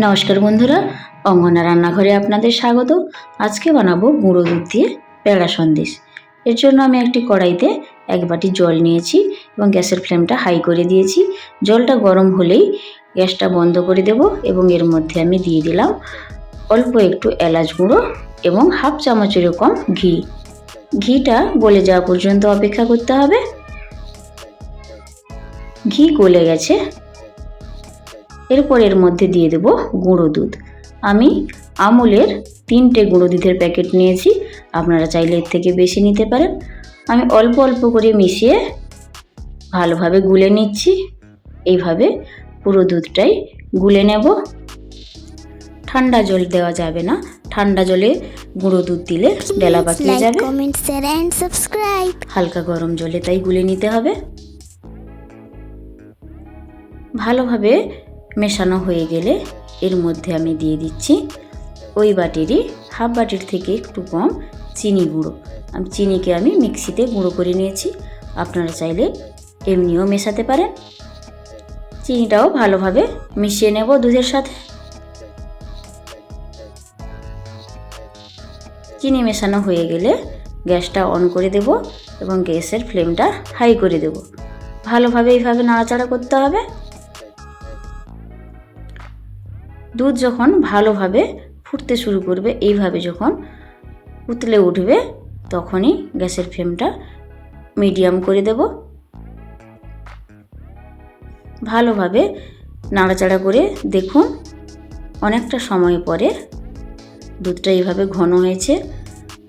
নমস্কার বন্ধুরা, অঙ্গনা রান্নাঘরে আপনাদের স্বাগত। আজকে বানাবো গুঁড়ো দুধ দিয়ে পেড়া সন্দেশ। এর জন্য আমি একটি কড়াইতে এক বাটি জল নিয়েছি এবং গ্যাসের ফ্লেমটা হাই করে দিয়েছি। জলটা গরম হলেই গ্যাসটা বন্ধ করে দেব এবং এর মধ্যে আমি দিয়ে দিলাম অল্প একটু এলাচ গুঁড়ো এবং হাফ চামচেরও কম ঘি। ঘিটা গলে যাওয়া পর্যন্ত অপেক্ষা করতে হবে। ঘি গলে গেছে। এরপর এর মধ্যে দিয়ে দেব গুঁড়ো দুধ। আমি আমুলের তিনটে গুঁড়ো দুধের প্যাকেট নিয়েছি আপনারা চাইলে এর থেকে বেশি নিতে পারেন। আমি অল্প অল্প করে মিশিয়ে ভালোভাবে গুলে নিচ্ছি। এইভাবে পুরো দুধটাই গুলে নেব। ঠান্ডা জল দেওয়া যাবে না ঠান্ডা জলে গুঁড়ো দুধ দিলে ডেলা পাকিয়ে যাবে. হালকা গরম জলে তাই গুলে নিতে হবে। ভালোভাবে মেশানো হয়ে গেলে এর মধ্যে আমি দিয়ে দিচ্ছি ওই বাটিরই হাফ বাটির থেকে একটু কম চিনি গুঁড়ো। আমি, চিনিকে আমি মিক্সিতে গুঁড়ো করে নিয়েছি। আপনারা চাইলে এমনিও মেশাতে পারেন। চিনিটাও ভালোভাবে মিশিয়ে নেব দুধের সাথে। চিনি মেশানো হয়ে গেলে গ্যাসটা অন করে দেব এবং গ্যাসের ফ্লেমটা হাই করে দেব। ভালোভাবে এইভাবে নাড়াচাড়া করতে হবে। দুধ যখন ভালোভাবে ফুটতে শুরু করবে, এইভাবে যখন উতলে উঠবে, তখনই গ্যাসের ফ্লেমটা মিডিয়াম করে দেব। ভালোভাবে নাড়াচাড়া করে দেখুন, অনেকটা সময় পরে দুধটা এইভাবে ঘন হয়েছে।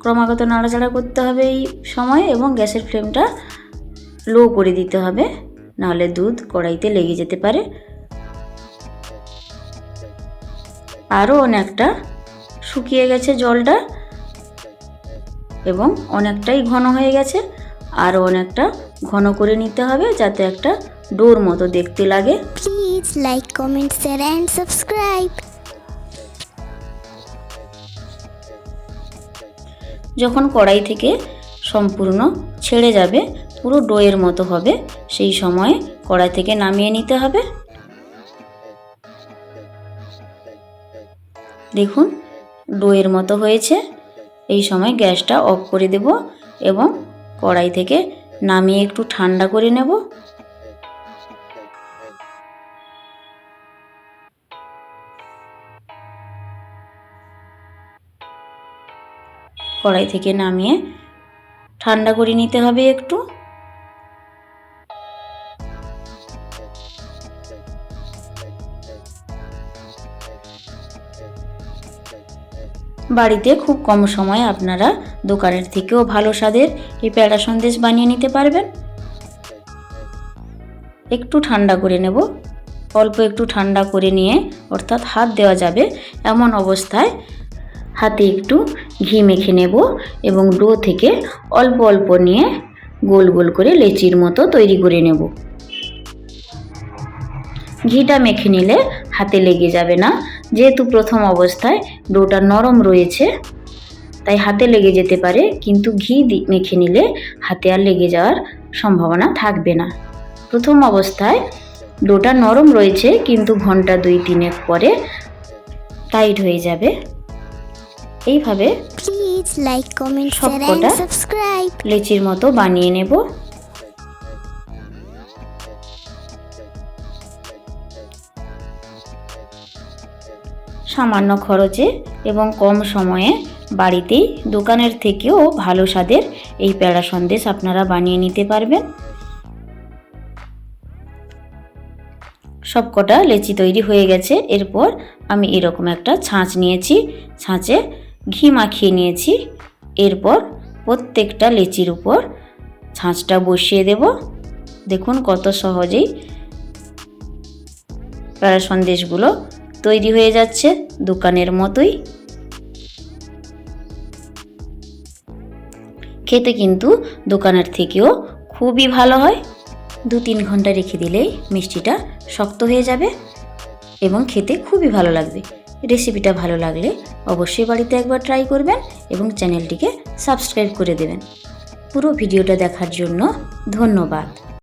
ক্রমাগত নাড়াচাড়া করতে হবে এই সময় এবং গ্যাসের ফ্লেমটা লো করে দিতে হবে, নাহলে দুধ কড়াইতে লেগে যেতে পারে। আরও অনেকটা শুকিয়ে গেছে জলটা এবং অনেকটাই ঘন হয়ে গেছে। আরও অনেকটা ঘন করে নিতে হবে যাতে একটা ডোর মতো দেখতে লাগে। Please like, comment, share and subscribe. যখন কড়াই থেকে সম্পূর্ণ ছেড়ে যাবে পুরো ডোয়ের মতো হবে। সেই সময় কড়াই থেকে নামিয়ে নিতে হবে। দেখুন, ডোয়ের মতো হয়েছে। এই সময় গ্যাসটা অফ করে দেব এবং কড়াই থেকে নামিয়ে একটু ঠান্ডা করে নেব। কড়াই থেকে নামিয়ে ঠান্ডা করে নিতে হবে একটু। বাড়িতে খুব কম সময়ে আপনারা দোকানের থেকেও ভালো স্বাদের এই প্যাড়া সন্দেশ বানিয়ে নিতে পারবেন। একটু ঠান্ডা করে নেব। অল্প একটু ঠান্ডা করে নিয়ে অর্থাৎ হাত দেওয়া যাবে এমন অবস্থায় হাতে একটু ঘি মেখে নেব এবং ডো থেকে অল্প অল্প নিয়ে গোল গোল করে লেচির মতো তৈরি করে নেব। ঘিটা মেখে নিলে হাতে লেগে যাবে না। যেহেতু প্রথম অবস্থায় ডোটা নরম রয়েছে তাই হাতে লেগে যেতে পারে কিন্তু ঘি মেখে নিলে হাতে আর লেগে যাওয়ার সম্ভাবনা থাকবে না। প্রথম অবস্থায় ডোটা নরম রয়েছে কিন্তু ঘণ্টা দুই তিনেক পরে টাইট হয়ে যাবে। এইভাবে সবকটা. লেচির মতো বানিয়ে নেব। সামান্য খরচে এবং কম সময়ে বাড়িতেই দোকানের থেকেও ভালো স্বাদের এই প্যাড়া সন্দেশ আপনারা বানিয়ে নিতে পারবেন। সবকটা লেচি তৈরি হয়ে গেছে। এরপর আমি এরকম একটা ছাঁচ নিয়েছি। ছাঁচে ঘি মাখিয়ে নিয়েছি। এরপর প্রত্যেকটা লেচির উপর ছাঁচটা বসিয়ে দেব। দেখুন কত সহজেই প্যারা সন্দেশগুলো তৈরি হয়ে যাচ্ছে দোকানের মতোই। খেতে কিন্তু দোকানের থেকেও খুবই ভালো হয়। দু তিন ঘণ্টা রেখে দিলেই মিষ্টিটা শক্ত হয়ে যাবে এবং খেতে খুবই ভালো লাগবে। রেসিপিটা ভালো লাগলে অবশ্যই বাড়িতে একবার ট্রাই করবেন এবং চ্যানেলটিকে সাবস্ক্রাইব করে দেবেন। পুরো ভিডিওটা দেখার জন্য ধন্যবাদ।